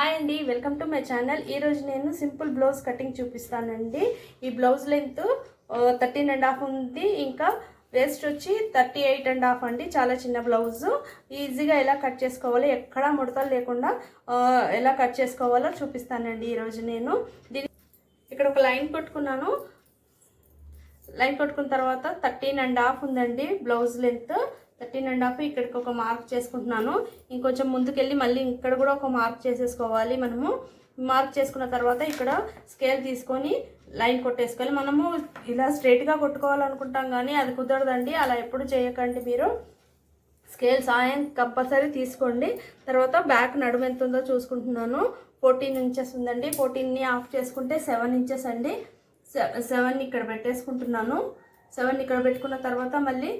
Hi అండి welcome to my channel. ఈరోజు నేను సింపుల్ బ్లౌజ్ కటింగ్ చూపిస్తానండి. ఈ blouse length thirteen and half ఉంది. ఇంకా వేస్ట్ వచ్చి థర్టీ ఎయిట్ అండ్ హాఫ్ అండి. చాలా చిన్న బ్లౌజ్. ఈజీగా ఎలా కట్ చేసుకోవాలో ఎక్కడా ముడతలు లేకుండా ఎలా కట్ చేసుకోవాలో చూపిస్తానండి ఈరోజు నేను. దీని ఇక్కడ ఒక లైన్ కొట్టుకున్నాను లైన్ కొట్టుకున్న తర్వాత థర్టీన్ అండ్ హాఫ్ ఉందండి blouse length. Thirteen and half ఇక్కడికి ఒక మార్క్ చేసుకుంటున్నాను. ఇంకొంచెం ముందుకెళ్ళి మళ్ళీ ఇక్కడ కూడా ఒక మార్క్ చేసేసుకోవాలి మనము. మార్క్ చేసుకున్న తర్వాత ఇక్కడ స్కేల్ తీసుకొని లైన్ కొట్టేసుకోవాలి. మనము ఇలా స్ట్రైట్గా కొట్టుకోవాలనుకుంటాం కానీ అది కుదరదండి. అలా ఎప్పుడు చేయకండి మీరు. స్కేల్ సాయం కంపల్సరీ తీసుకోండి. తర్వాత బ్యాక్ నడుము ఎంత ఉందో చూసుకుంటున్నాను. ఫోర్టీన్ ఇంచెస్ ఉందండి. ఫోర్టీన్ని ఆఫ్ చేసుకుంటే సెవెన్ ఇంచెస్ అండి. సెవెన్ ఇక్కడ పెట్టేసుకుంటున్నాను. సెవెన్ ఇక్కడ పెట్టుకున్న తర్వాత మళ్ళీ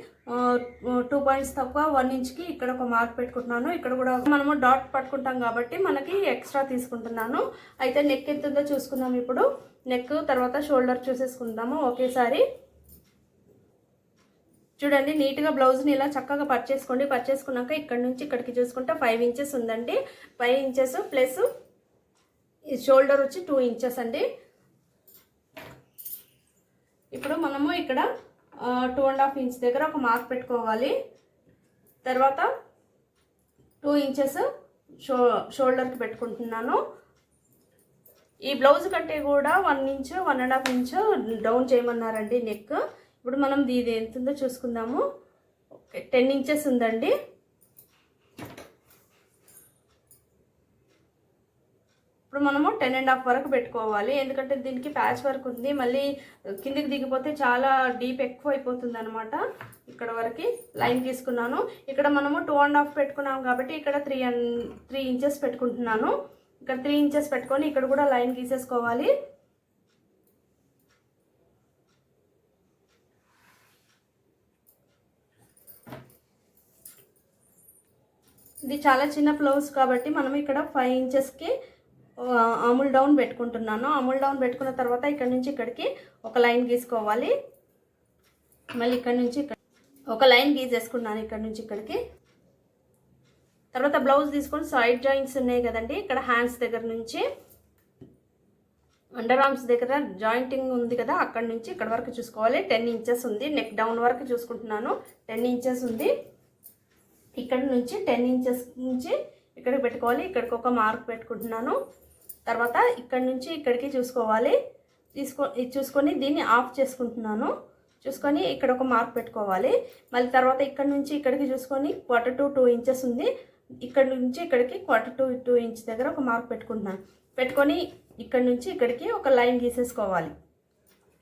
టూ పాయింట్స్ తక్కువ వన్ ఇంచ్కి ఇక్కడ ఒక మార్క్ పెట్టుకుంటున్నాను. ఇక్కడ కూడా మనము డాట్ పట్టుకుంటాం కాబట్టి మనకి ఎక్స్ట్రా తీసుకుంటున్నాను. అయితే నెక్ ఎంత ఉందో చూసుకుందాం ఇప్పుడు. నెక్ తర్వాత షోల్డర్ చూసేసుకుందాము ఒకేసారి. చూడండి నీట్గా బ్లౌజ్ని ఇలా చక్కగా పర్చేసుకోండి పర్చేసుకున్నాక ఇక్కడ నుంచి ఇక్కడికి చూసుకుంటే ఫైవ్ ఇంచెస్ ఉందండి. ఫైవ్ ఇంచెస్ ప్లస్ ఈ షోల్డర్ వచ్చి టూ ఇంచెస్ అండి. ఇప్పుడు మనము ఇక్కడ టూ అండ్ హాఫ్ ఇంచ్ దగ్గర ఒక మార్క్ పెట్టుకోవాలి. తర్వాత టూ ఇంచెస్ షో షోల్డర్కి పెట్టుకుంటున్నాను. ఈ బ్లౌజ్ కంటే కూడా one inch one and half inch down చేయమన్నారండి neck ఇప్పుడు మనం ఇది ఎంత ఉందో చూసుకుందాము. ఓకే టెన్ ఇంచెస్ ఉందండి. ఇప్పుడు మనము టెన్ అండ్ హాఫ్ వరకు పెట్టుకోవాలి. ఎందుకంటే దీనికి ప్యాచ్ వర్క్ ఉంది. మళ్ళీ కిందికి దిగిపోతే చాలా డీప్ ఎక్కువ అయిపోతుంది అనమాట ఇక్కడ వరకు లైన్ తీసుకున్నాను. ఇక్కడ మనము టూ అండ్ హాఫ్ పెట్టుకున్నాం కాబట్టి ఇక్కడ త్రీ అండ్ త్రీ ఇంచెస్ పెట్టుకుంటున్నాను. ఇక్కడ త్రీ ఇంచెస్ పెట్టుకొని ఇక్కడ కూడా లైన్ గీసేసుకోవాలి. ఇది చాలా చిన్న బ్లౌజ్ కాబట్టి మనం ఇక్కడ ఫైవ్ ఇంచెస్కి అమూల్ డౌన్ పెట్టుకుంటున్నాను. అమూల్ డౌన్ పెట్టుకున్న తర్వాత ఇక్కడ నుంచి ఇక్కడికి ఒక లైన్ గీసుకోవాలి. మళ్ళీ ఇక్కడ నుంచి ఇక్కడ ఒక లైన్ గీసేసుకున్నాను ఇక్కడ నుంచి ఇక్కడికి. తర్వాత బ్లౌజ్ తీసుకొని సైడ్ జాయింట్స్ ఉన్నాయి కదండి ఇక్కడ హ్యాండ్స్ దగ్గర నుంచి. అండర్ ఆర్మ్స్ దగ్గర జాయింటింగ్ ఉంది కదా అక్కడ నుంచి ఇక్కడ వరకు చూసుకోవాలి. టెన్ ఇంచెస్ ఉంది. నెక్ డౌన్ వరకు చూసుకుంటున్నాను. టెన్ ఇంచెస్ ఉంది. ఇక్కడ నుంచి టెన్ ఇంచెస్ నుంచి ఇక్కడికి పెట్టుకోవాలి. ఇక్కడికి ఒక మార్క్ పెట్టుకుంటున్నాను. తర్వాత ఇక్కడ నుంచి ఇక్కడికి చూసుకోవాలి. తీసుకో ఇది చూసుకొని దీన్ని ఆఫ్ చేసుకుంటున్నాను. చూసుకొని ఇక్కడ ఒక మార్క్ పెట్టుకోవాలి. మళ్ళీ తర్వాత ఇక్కడ నుంచి ఇక్కడికి చూసుకొని క్వార్టర్ టు టూ ఇంచెస్ ఉంది. ఇక్కడ నుంచి ఇక్కడికి క్వార్టర్ టు టూ ఇంచ్ దగ్గర ఒక మార్క్ పెట్టుకుంటున్నాను. పెట్టుకొని ఇక్కడ నుంచి ఇక్కడికి ఒక లైన్ గీసేసుకోవాలి.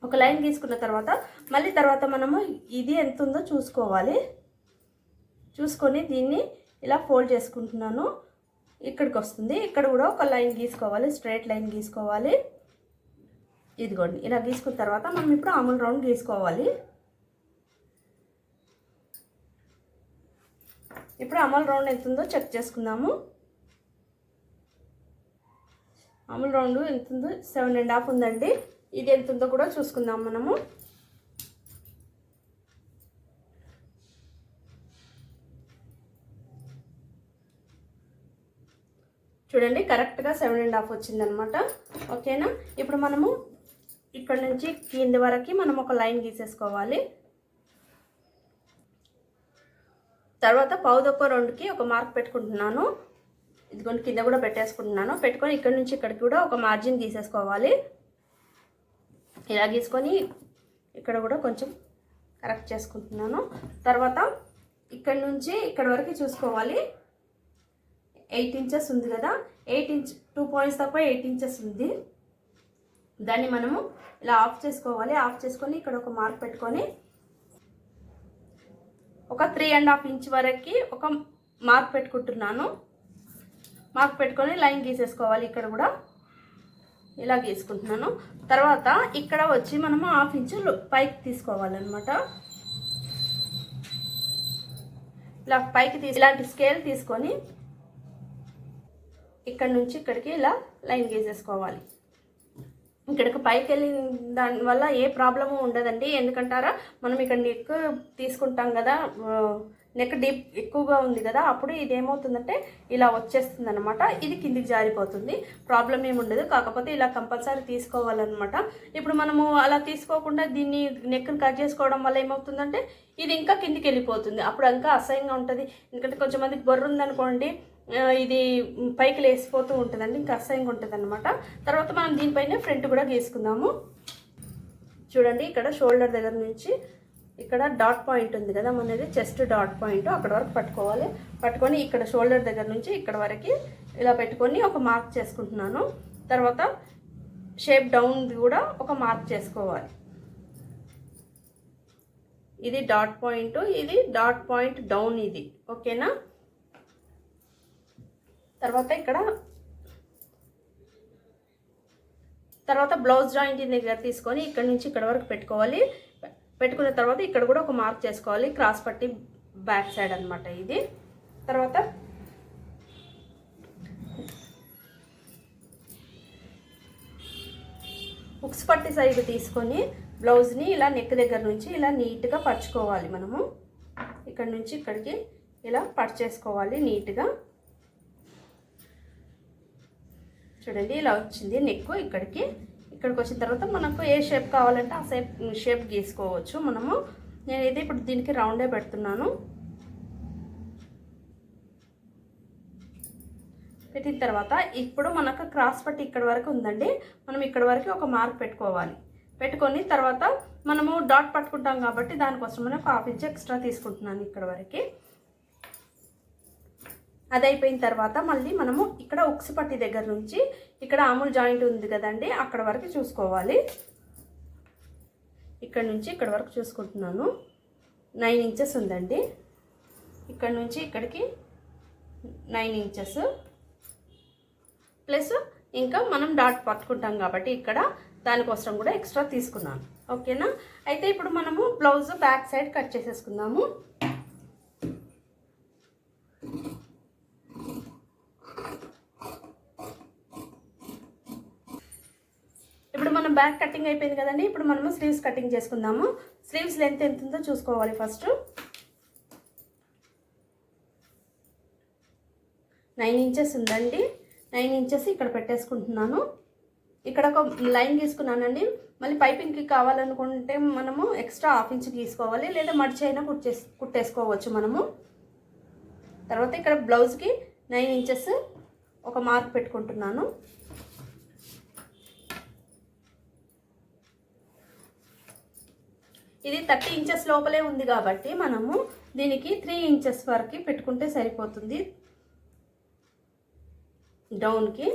ఒక లైన్ గీసుకున్న తర్వాత మళ్ళీ తర్వాత మనము ఇది ఎంత ఉందో చూసుకోవాలి. చూసుకొని దీన్ని ఇలా ఫోల్డ్ చేసుకుంటున్నాను. ఇక్కడికి వస్తుంది ఇక్కడ కూడా ఒక లైన్ గీసుకోవాలి స్ట్రైట్ లైన్ గీసుకోవాలి. ఇదిగోండి ఇలా గీసుకున్న తర్వాత మనం ఇప్పుడు అమూల్ రౌండ్ గీసుకోవాలి. ఇప్పుడు అమూల్ రౌండ్ ఎంత ఉందో చెక్ చేసుకుందాము. అమూల్ రౌండ్ ఎంత ఉందో సెవెన్ అండ్ హాఫ్ ఉందండి. ఇది ఎంత ఉందో కూడా చూసుకుందాం మనము. చూడండి కరెక్ట్గా సెవెన్ అండ్ హాఫ్ వచ్చిందనమాట. ఓకేనా? ఇప్పుడు మనము ఇక్కడ నుంచి కింది వరకు మనం ఒక లైన్ గీసేసుకోవాలి. తర్వాత పౌదొక్క రెండుకి ఒక మార్క్ పెట్టుకుంటున్నాను. ఇదిగోండి కింద కూడా పెట్టేసుకుంటున్నాను. పెట్టుకొని ఇక్కడ నుంచి ఇక్కడికి కూడా ఒక మార్జిన్ గీసేసుకోవాలి. ఇలా గీసుకొని ఇక్కడ కూడా కొంచెం కరెక్ట్ చేసుకుంటున్నాను. తర్వాత ఇక్కడ నుంచి ఇక్కడ వరకు చూసుకోవాలి. ఎయిట్ ఇంచెస్ ఉంది కదా? ఎయిట్ ఇంచ్ టూ పాయింట్స్ తప్ప ఎయిట్ ఇంచెస్ ఉంది. దాన్ని మనము ఇలా ఆఫ్ చేసుకోవాలి. ఆఫ్ చేసుకొని ఇక్కడ ఒక మార్క్ పెట్టుకొని ఒక త్రీ అండ్ హాఫ్ ఇంచ్ వరకు ఒక మార్క్ పెట్టుకుంటున్నాను. మార్క్ పెట్టుకొని లైన్ గీసేసుకోవాలి ఇక్కడ కూడా. ఇలా గీసుకుంటున్నాను. తర్వాత ఇక్కడ వచ్చి మనము హాఫ్ ఇంచ్ పైకి తీసుకోవాలన్నమాట. ఇలా పైకి తీసి ఇలాంటి స్కేల్ తీసుకొని ఇక్కడ నుంచి ఇక్కడికి ఇలా లైన్ గీసేసుకోవాలి. ఇక్కడికి పైకి వెళ్ళిన దానివల్ల ఏ ప్రాబ్లము ఉండదండి. ఎందుకంటారా? మనం ఇక్కడ నెక్ తీసుకుంటాం కదా నెక్ డీప్ ఎక్కువగా ఉంది కదా అప్పుడు ఇది ఏమవుతుందంటే ఇలా వచ్చేస్తుంది అనమాట ఇది కిందికి జారిపోతుంది. ప్రాబ్లం ఏమి ఉండదు. కాకపోతే ఇలా కంపల్సరీ తీసుకోవాలన్నమాట. ఇప్పుడు మనము అలా తీసుకోకుండా దీన్ని నెక్ను కట్ చేసుకోవడం వల్ల ఏమవుతుందంటే ఇది ఇంకా కిందికి వెళ్ళిపోతుంది. అప్పుడు ఇంకా అసహ్యంగా ఉంటుంది. ఎందుకంటే కొంచెం మందికి బొర్ర ఉందనుకోండి ఇది పైకి లేసిపోతూ ఉంటుందండి ఇంకా అసహ్యంగా ఉంటుంది అనమాట తర్వాత మనం దీనిపైన ఫ్రంట్ కూడా గీసుకుందాము. చూడండి ఇక్కడ షోల్డర్ దగ్గర నుంచి ఇక్కడ డాట్ పాయింట్ ఉంది కదా మనది చెస్ట్ డాట్ పాయింట్ అక్కడ వరకు పట్టుకోవాలి. పట్టుకొని ఇక్కడ షోల్డర్ దగ్గర నుంచి ఇక్కడ వరకు ఇలా పెట్టుకొని ఒక మార్క్ చేసుకుంటున్నాను. తర్వాత షేప్ డౌన్ కూడా ఒక మార్క్ చేసుకోవాలి. ఇది డాట్ పాయింట్ ఇది డాట్ పాయింట్ డౌన్ ఇది. ఓకేనా? తర్వాత ఇక్కడ తర్వాత బ్లౌజ్ జాయింట్ దగ్గర తీసుకొని ఇక్కడ నుంచి ఇక్కడ వరకు పెట్టుకోవాలి. పెట్టుకున్న తర్వాత ఇక్కడ కూడా ఒక మార్క్ చేసుకోవాలి. క్రాస్ పట్టి బ్యాక్ సైడ్ అనమాట ఇది. తర్వాత ఉక్స్ పట్టి సైడ్ తీసుకొని బ్లౌజ్ని ఇలా నెక్ దగ్గర నుంచి ఇలా నీట్గా పరుచుకోవాలి మనము. ఇక్కడ నుంచి ఇక్కడికి ఇలా పర్చేసుకోవాలి నీట్గా చూడండి ఇలా వచ్చింది. నెక్ ఇక్కడికి ఇక్కడికి వచ్చిన తర్వాత మనకు ఏ షేప్ కావాలంటే ఆ షేప్ షేప్ గీసుకోవచ్చు మనము. నేనైతే ఇప్పుడు దీనికి రౌండే పెడుతున్నాను. పెట్టిన తర్వాత ఇప్పుడు మనకు క్రాస్ పట్టి ఇక్కడ వరకు ఉందండి. మనం ఇక్కడ వరకు ఒక మార్క్ పెట్టుకోవాలి. పెట్టుకొని తర్వాత మనము డాట్ పట్టుకుంటాం కాబట్టి దానికోసం ఒక హాఫ్ ఇంచ్ ఎక్స్ట్రా తీసుకుంటున్నాను ఇక్కడ వరకు. అది అయిపోయిన తర్వాత మళ్ళీ మనము ఇక్కడ ఉక్సిపట్టి దగ్గర నుంచి ఇక్కడ అమూల్ జాయింట్ ఉంది కదండి అక్కడ వరకు చూసుకోవాలి. ఇక్కడ నుంచి ఇక్కడ వరకు చూసుకుంటున్నాను. నైన్ ఇంచెస్ ఉందండి. ఇక్కడ నుంచి ఇక్కడికి నైన్ ఇంచెస్. ప్లస్ ఇంకా మనం డాట్ పట్టుకుంటాం కాబట్టి ఇక్కడ దానికోసం కూడా ఎక్స్ట్రా తీసుకున్నాను. ఓకేనా? అయితే ఇప్పుడు మనము బ్లౌజ్ బ్యాక్ సైడ్ కట్ చేసేసుకుందాము ఇప్పుడు మనం బ్యాక్ కటింగ్ అయిపోయింది కదండి. ఇప్పుడు మనము స్లీవ్స్ కటింగ్ చేసుకుందాము. స్లీవ్స్ లెంత్ ఎంత ఉందో చూసుకోవాలి ఫస్ట్ నైన్ ఇంచెస్ ఉందండి. నైన్ ఇంచెస్ ఇక్కడ పెట్టేసుకుంటున్నాను. ఇక్కడ ఒక లైన్ తీసుకున్నానండి మళ్ళీ పైపింగ్కి కావాలనుకుంటే మనము ఎక్స్ట్రా హాఫ్ ఇంచ్ తీసుకోవాలి లేదా మడిచి అయినా కుట్టేసి కుట్టేసుకోవచ్చు మనము. తర్వాత ఇక్కడ బ్లౌజ్కి నైన్ ఇంచెస్ ఒక మార్క్ పెట్టుకుంటున్నాను. ఇది థర్టీ ఇంచెస్ లోపలే ఉంది కాబట్టి మనము దీనికి త్రీ ఇంచెస్ వరకు పెట్టుకుంటే సరిపోతుంది. డౌన్కి.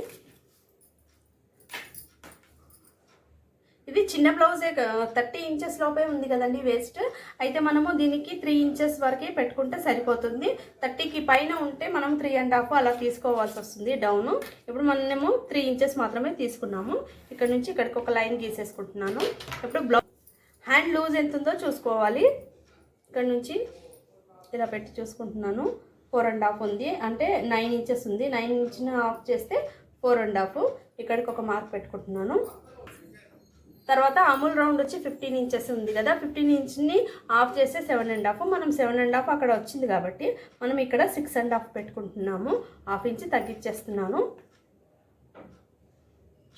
ఇది చిన్న బ్లౌజే థర్టీ ఇంచెస్ లోపే ఉంది కదండి వేస్ట్. అయితే మనము దీనికి త్రీ ఇంచెస్ వరకే పెట్టుకుంటే సరిపోతుంది. థర్టీకి పైన ఉంటే మనం త్రీ అండ్ హాఫ్ అలా తీసుకోవాల్సి వస్తుంది డౌన్. ఇప్పుడు మనము త్రీ ఇంచెస్ మాత్రమే తీసుకున్నాము. ఇక్కడ నుంచి ఇక్కడికి ఒక లైన్ గీసేసుకుంటున్నాను. ఇప్పుడు బ్లౌజ్ హ్యాండ్ లూజ్ ఎంత ఉందో చూసుకోవాలి. ఇక్కడ నుంచి ఇలా పెట్టి చూసుకుంటున్నాను. ఫోర్ అండ్ హాఫ్ ఉంది. అంటే నైన్ ఇంచెస్ ఉంది. నైన్ ఇంచ్ని ఆఫ్ చేస్తే ఫోర్ అండ్ హాఫ్. ఇక్కడికి ఒక మార్క్ పెట్టుకుంటున్నాను. తర్వాత అమూల్ రౌండ్ వచ్చి ఫిఫ్టీన్ ఇంచెస్ ఉంది కదా. ఫిఫ్టీన్ ఇంచ్ని ఆఫ్ చేస్తే సెవెన్ అండ్ హాఫ్. మనం సెవెన్ అండ్ హాఫ్ అక్కడ వచ్చింది కాబట్టి మనం ఇక్కడ సిక్స్ అండ్ హాఫ్ పెట్టుకుంటున్నాము. హాఫ్ ఇంచ్ తగ్గించేస్తున్నాను.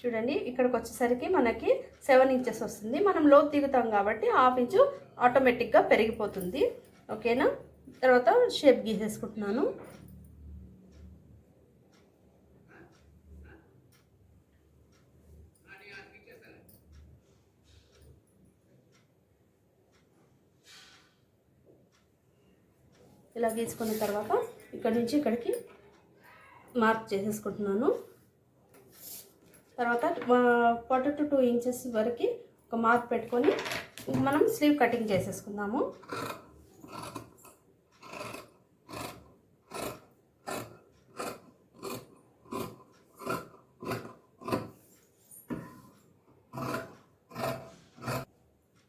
చూడండి ఇక్కడికి వచ్చేసరికి మనకి సెవెన్ ఇంచెస్ వస్తుంది. మనం లో దిగుతాం కాబట్టి హాఫ్ ఇంచు ఆటోమేటిక్గా పెరిగిపోతుంది. ఓకేనా తర్వాత షేప్ గీసేసుకుంటున్నాను. ఇలా గీసుకున్న తర్వాత ఇక్కడ నుంచి ఇక్కడికి మార్క్ చేసేసుకుంటున్నాను. తర్వాత ఫార్టీ టు టూ ఇంచెస్ వరకు ఒక మార్క్ పెట్టుకొని మనం స్లీవ్ కటింగ్ చేసేసుకుందాము.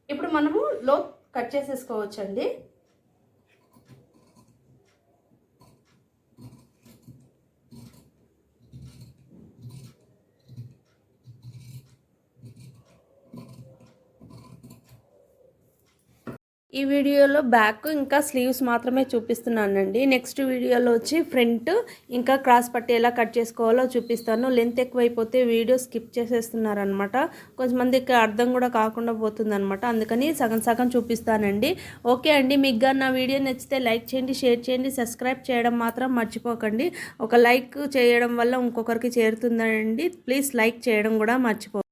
ఇప్పుడు మనము లో కట్ చేసేసుకోవచ్చండి. ఈ వీడియోలో బ్యాక్ ఇంకా స్లీవ్స్ మాత్రమే చూపిస్తున్నానండి. నెక్స్ట్ వీడియోలో వచ్చి ఫ్రంట్ ఇంకా క్రాస్ పట్టి ఎలా కట్ చేసుకోవాలో చూపిస్తాను. లెంత్ ఎక్కువైపోతే వీడియో స్కిప్ చేసేస్తున్నారనమాట కొంతమందికి అర్థం కూడా కాకుండా పోతుందనమాట అందుకని సగం సగం చూపిస్తానండి. ఓకే అండి మీకు నా వీడియో నచ్చితే లైక్ చేయండి షేర్ చేయండి సబ్స్క్రైబ్ చేయడం మాత్రం మర్చిపోకండి. ఒక లైక్ చేయడం వల్ల ఇంకొకరికి చేరుతుందండి. ప్లీజ్ లైక్ చేయడం కూడా మర్చిపో